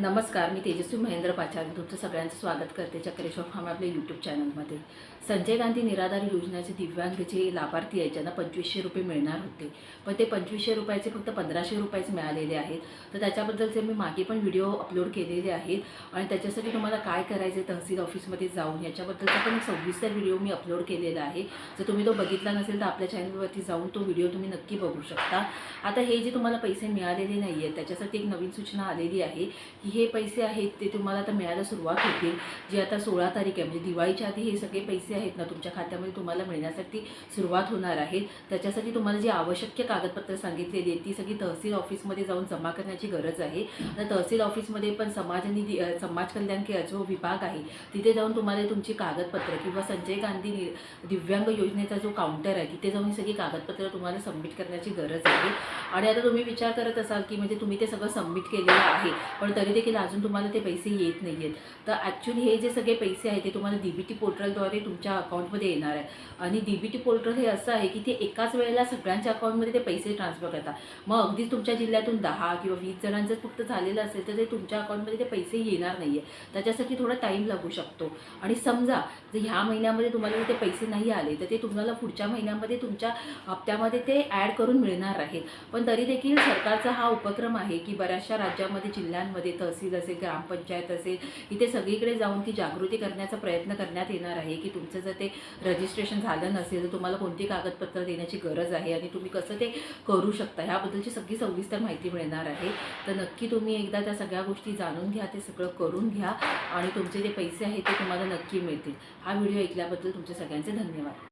नमस्कार मी तेजस्वी महेंद्र पाचार तुमचं सगळ्यांचं स्वागत करते चक्रेश्वर फार्म आपल्या यूट्यूब चॅनलमध्ये संजय गांधी निराधार योजनेचे दिव्यांग जे लाभार्थी आहेत ज्यांना पंचवीसशे रुपये मिळणार होते. पण ते पंचवीसशे रुपयाचे फक्त पंधराशे रुपयाचे मिळालेले आहेत. तर त्याच्याबद्दलचे मी मागे पण व्हिडिओ अपलोड केलेले आहेत आणि त्याच्यासाठी तुम्हाला काय करायचं तहसील ऑफिसमध्ये जाऊन याच्याबद्दलचा पण एक व्हिडिओ मी अपलोड केलेला आहे. जर तुम्ही तो बघितला नसेल तर आपल्या चॅनलवरती जाऊन तो व्हिडिओ तुम्ही नक्की बघू शकता. आता हे जे तुम्हाला पैसे मिळालेले नाही आहेत त्याच्यासाठी एक नवीन सूचना आलेली आहे की हे पैसे आहेत ते तुम्हाला आता मिळायला सुरुवात होतील. जी आता सोळा तारीख आहे म्हणजे दिवाळीच्या आधी हे सगळे पैसे आहेत ना तुमच्या खात्यामध्ये तुम्हाला मिळण्यासाठी सुरुवात होणार आहे. त्याच्यासाठी तुम्हाला जी आवश्यक कागदपत्र सांगितलेली आहेत ती सगळी तहसील ऑफिसमध्ये जाऊन जमा करण्याची गरज आहे. तर तहसील ऑफिसमध्ये पण समाज निधी समाज कल्याण के जो विभाग आहे. तिथे जाऊन तुम्हाला तुमची कागदपत्र किंवा संजय गांधी नि- दिव्यांग योजनेचा जो काउंटर आहे तिथे जाऊन ही सगळी कागदपत्र तुम्हाला सबमिट करण्याची गरज आहे. आणि आता तुम्ही विचार करत असाल की म्हणजे तुम्ही ते सगळं सबमिट केलेलं आहे पण तरी देखील अजून तुम्हाला ते पैसे येत नाही आहेत तर ॲक्च्युली हे जे सगळे पैसे आहेत ते तुम्हाला डी बी टी पोर्टलद्वारे तुमच्या अकाउंटमध्ये येणार आहे. आणि डी बी टी पोर्टल हे असं आहे की ते एकाच वेळेला सगळ्यांच्या अकाउंटमध्ये ते पैसे ट्रान्सफर करतात. मग अगदीच तुमच्या जिल्ह्यातून दहा किंवा वीस जणांचं फक्त झालेलं असेल तर ते तुमच्या अकाउंटमध्ये ते पैसे येणार नाही आहे त्याच्यासाठी थोडा टाईम लागू शकतो. आणि समजा जर ह्या महिन्यामध्ये तुम्हाला ते पैसे नाही आले तर ते तुम्हाला पुढच्या महिन्यामध्ये तुमच्या हप्त्यामध्ये ते ॲड करून मिळणार आहेत. पण तरी देखील सरकारचा हा उपक्रम आहे की बऱ्याचशा राज्यामध्ये जिल्ह्यांमध्ये तहसील असेल ग्रामपंचायत असेल इथे सगळीकडे जाऊन ती जागृती करण्याचा प्रयत्न करण्यात येणार आहे की तुमचं जर ते रजिस्ट्रेशन झालं नसेल तर तुम्हाला कोणती कागदपत्र देण्याची गरज आहे आणि तुम्ही कसं ते करू शकता? ह्याबद्दलची सगळी सविस्तर माहिती मिळणार आहे. तर नक्की तुम्ही एकदा त्या सगळ्या गोष्टी जाणून घ्या ते सगळं करून घ्या आणि तुमचे जे पैसे आहेत ते तुम्हाला नक्की मिळतील. हा व्हिडिओ ऐकल्याबद्दल तुमचे सगळ्यांचे धन्यवाद.